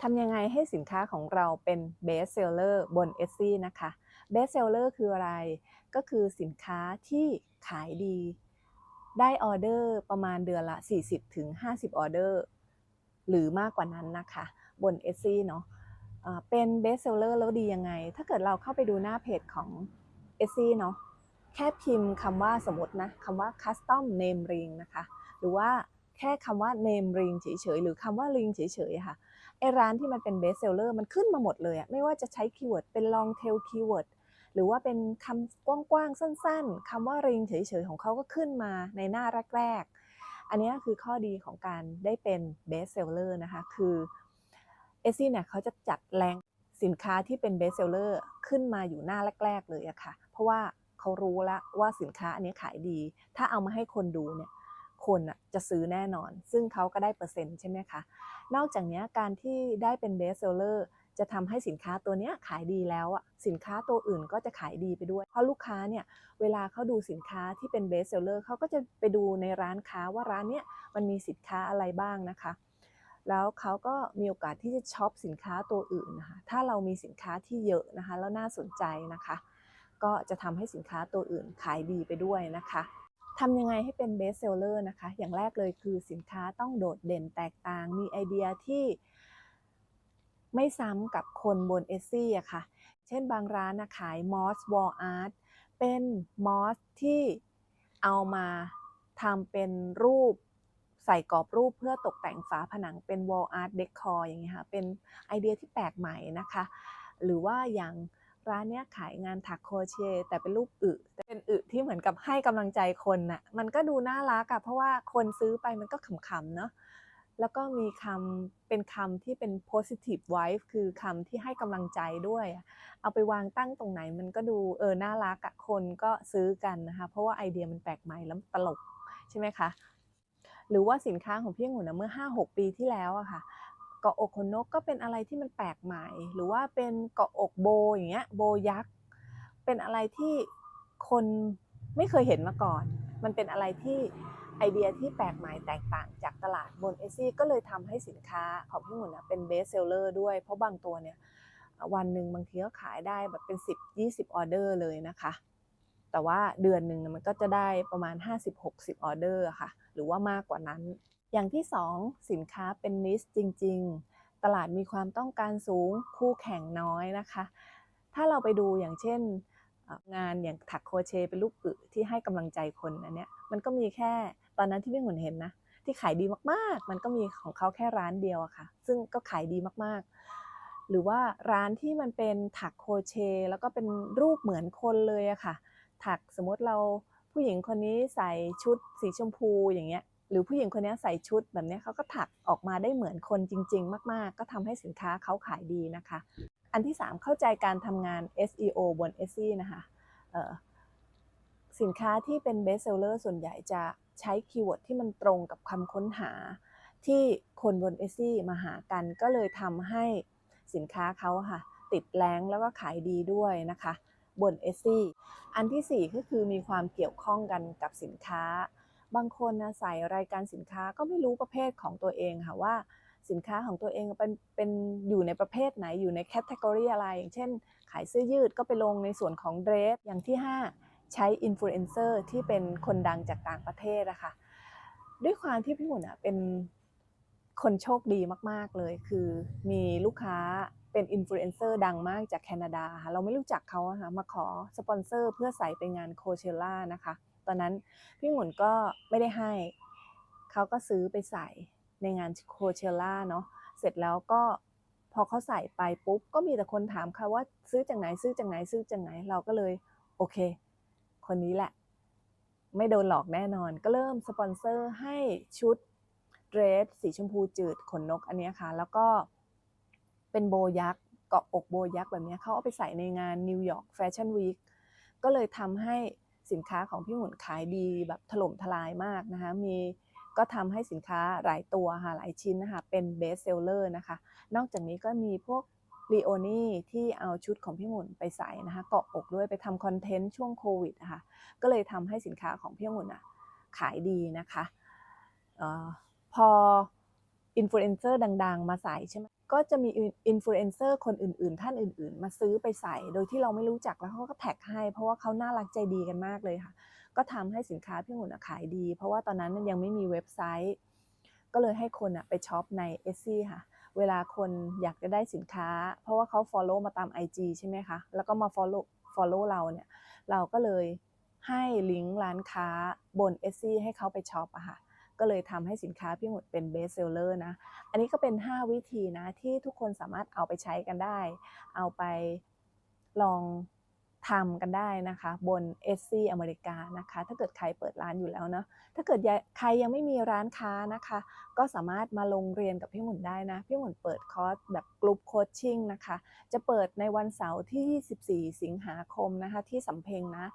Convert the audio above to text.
ทำยังไงให้สินค้าของเราเป็น best seller บน Etsy นะคะ best seller คืออะไร ก็คือสินค้าที่ขายดี ได้ออเดอร์ประมาณเดือนละ 40-50 ออเดอร์ หรือมากกว่านั้นนะคะ บน Etsy เนาะเป็น best seller แล้วดียังไง ถ้าเกิดเราเข้าไปดูหน้าเพจของ Etsy เนาะ แค่พิมพ์คำว่าสมมตินะคำว่า custom name ring นะคะ หรือว่าแค่คำว่า name ring เฉยๆ หรือคำว่า ring เฉยๆ ค่ะ ไอร้านที่มันเป็น best seller มันขึ้นมาหมดเลยอะไม่ว่าจะใช้คีย์เวิร์ดเป็น long tail keyword หรือว่าเป็นคำกว้างๆ สั้นๆคำว่า ring เฉยๆ ของเขาก็ขึ้นมาในหน้าแรกๆ อันนี้คือข้อดีของการได้เป็น best seller นะคะคือ e s s y เนี่ยเขาจะจัดแรงสินค้าที่เป็น best seller ขึ้นมาอยู่หน้าแรก ๆ เลยอะค่ะ เพราะว่าเขารู้แล้วว่าสินค้าอันนี้ขายดี ถ้าเอามาให้คนดูเนี่ย คนอะจะซื้อแน่นอน ซึ่งเขาก็ได้เปอร์เซ็นต์ใช่ไหมคะ นอกจากนี้การที่ได้เป็น best seller จะทำให้สินค้าตัวเนี้ยขายดีแล้วอะสินค้าตัวอื่นก็จะขายดีไปด้วย เพราะลูกค้าเนี่ยเวลาเขาดูสินค้าที่เป็น best seller เขาก็จะไปดูในร้านค้าว่าร้านเนี้ยมันมีสินค้าอะไรบ้างนะคะ แล้วเขาก็มีโอกาสที่จะช็อปสินค้าตัวอื่นนะคะถ้าเรามีสินค้าที่เยอะนะคะแล้วน่าสนใจนะคะ ก็จะทำให้สินค้าตัวอื่นขายดีไปด้วยนะคะ ทำยังไงให้เป็น best seller นะคะ อย่างแรกเลยคือสินค้าต้องโดดเด่นแตกต่าง มีไอเดียที่ไม่ซ้ำกับคนบน Etsy อะค่ะ เช่นบางร้านนะขาย moss wall art เป็น moss ที่เอามาทำเป็นรูปใส่กรอบรูปเพื่อตกแต่งฝาผนังเป็น wall art decor อย่างเงี้ยค่ะ เป็นไอเดียที่แปลกใหม่นะคะ หรือว่าอย่าง ร้านเนี้ยขายงานถักโครเชต์แต่เป็นรูปอึแต่เป็นอึที่เหมือนกับให้กำลังใจคนน่ะมันก็ดูน่ารักอะเพราะว่าคนซื้อไปมันก็ขำๆเนาะแล้วก็มีคำเป็นคำที่เป็น positive vibe คือคำที่ให้กำลังใจด้วยอะเอาไปวางตั้งตรงไหนมันก็ดูเออน่ารักอะคนก็ซื้อกันนะคะ เพราะว่าไอเดียมันแปลกใหม่แล้วตลกใช่ไหมคะ หรือว่าสินค้าของพี่องุ่นนะเมื่อ 5-6 ปีที่แล้วอะค่ะ เกาะอกขนนกก็เป็นอะไรที่มันแปลกใหม่ หรือว่าเป็นเกาะอกโบอย่างเงี้ยโบยักษ์เป็นอะไรที่คนไม่เคยเห็นมาก่อน มันเป็นอะไรที่ไอเดียที่แปลกใหม่แตกต่างจากตลาดบนเอซี่ก็เลยทำให้สินค้าของพี่หมุนเป็นเบสเซลเลอร์ด้วย เพราะบางตัวเนี่ยวันหนึ่งบางทีก็ขายได้แบบเป็น 10-20ออเดอร์เลยนะคะ แต่ว่าเดือนหนึ่งมันก็จะได้ประมาณ 50-60ออเดอร์ค่ะ หรือว่ามากกว่านั้น อย่างที่ 2 สินค้าเป็นนิสจริง ๆ ตลาดมีความต้องการสูงคู่แข่งน้อยนะคะ ถ้าเราไปดูอย่างเช่นงานอย่างถักโคเชเป็นรูปอึที่ให้กำลังใจคนอันเนี้ยมันก็มีแค่ตอนนั้นที่พี่หมุนเห็นนะที่ขายดีมากๆ มันก็มีของเขาแค่ร้านเดียวอะค่ะ ซึ่งก็ขายดีมากๆ หรือว่าร้านที่มันเป็นถักโคเช แล้วก็เป็นรูปเหมือนคนเลยอะค่ะ ถักสมมติเราผู้หญิงคนนี้ใส่ชุดสีชมพูอย่างเงี้ย หรือผู้หญิงคนนี้ใส่ชุดแบบนี้เขาก็ถักออกมาได้เหมือนคนจริง ๆ มาก ๆ ก็ทำให้สินค้าเขาขายดีนะคะ อันที่ 3 เข้าใจการทำงาน SEO บน Etsy นะคะสินค้าที่เป็น best seller ส่วนใหญ่จะใช้คีย์เวิร์ดที่มันตรงกับคำค้นหา ที่คนบน Etsy มาหากันก็เลยทำให้สินค้าเขาค่ะติดแรงแล้วก็ขายดีด้วยนะคะ บน Etsy อันที่ 4 ก็คือมีความเกี่ยวข้องกันกับสินค้า บางคนนะใส่รายการสินค้าก็ไม่รู้ประเภทของตัวเองค่ะว่าสินค้าของตัวเองเป็นเป็นอยู่ในประเภทไหนอยู่ในแคตตากรีอะไร อย่างเช่น ขายเสื้อยืดก็ไปลงในส่วนของเดรสอย่างที่ 5 ใช้อินฟลูเอนเซอร์ที่เป็นคนดังจากต่างประเทศอะค่ะด้วยความที่พี่หมุนอะเป็นคนโชคดีมาก ๆ เลย คือมีลูกค้าเป็นอินฟลูเอนเซอร์ดังมากจากแคนาดาค่ะเราไม่รู้จักเขาอะค่ะมาขอสปอนเซอร์เพื่อใส่ไปงานโคเชล่านะคะ ตอนนั้นพี่หมุนก็ไม่ได้ให้ เขาก็ซื้อไปใส่ในงานโคเชล่าเนาะเสร็จแล้วก็พอเขาใส่ไปปุ๊บก็มีแต่คนถามค่ะว่าซื้อจากไหนซื้อจากไหนซื้อจากไหนเราก็เลยโอเค คนนี้แหละ ไม่โดนหลอกแน่นอน ก็เริ่มสปอนเซอร์ให้ชุดเดรสสีชมพูจืดขนนกอันนี้ค่ะ แล้วก็เป็นโบยักษ์เกาะอกโบยักษ์แบบนี้เขาเอาไปใส่ในงานนิวยอร์กแฟชั่นวีคก็เลยทำให้ สินค้าของพี่หมุนขายดีแบบถล่มทลายมากนะคะมีก็ทำให้สินค้าหลายตัวค่ะหลายชิ้นนะคะเป็นเบสเซลเลอร์นะคะนอกจากนี้ก็มีพวกลีโอนี่ที่เอาชุดของพี่หมุนไปใส่นะคะเกาะอกด้วยไปทำคอนเทนต์ช่วงโควิดนะคะก็เลยทำให้สินค้าของพี่หมุนอะขายดีนะคะออพอ อินฟลูเอนเซอร์ดัง ๆ มาใส่ใช่ไหมก็จะมีอินฟลูเอนเซอร์คนอื่นๆ ท่านอื่น ๆ มาซื้อไปใส่ โดยที่เราไม่รู้จักแล้วเขาก็แท็กให้ เพราะว่าเขาน่ารักใจดีกันมากเลยค่ะ ก็ทำให้สินค้าพี่องุ่นขายดี เพราะว่าตอนนั้นยังไม่มีเว็บไซต์ ก็เลยให้คนไปช็อปใน Etsy ค่ะ เวลาคนอยากจะได้สินค้า เพราะว่าเขา follow มาตาม IG ใช่ไหมคะ แล้วก็มา follow follow เราเนี่ย เราก็เลยให้ลิงก์ร้านค้าบน Etsy ให้เขาไปช็อปอะค่ะ ก็เลยทำให้สินค้าพี่องุ่นเป็น best seller นะ อันนี้ก็เป็น 5 วิธีนะ ที่ทุกคนสามารถเอาไปใช้กันได้ เอาไปลองทำกันได้นะคะบน Etsy อเมริกานะคะ ถ้าเกิดใครเปิดร้านอยู่แล้วเนาะถ้าเกิดใครยังไม่มีร้านค้านะคะ ก็สามารถมาลงเรียนกับพี่หมุนได้นะ พี่หมุนเปิดคอร์สแบบกลุ่มโคชชิ่งนะคะ จะเปิดในวันเสาร์ที่ 24 สิงหาคมนะคะที่สำเพ็งนะ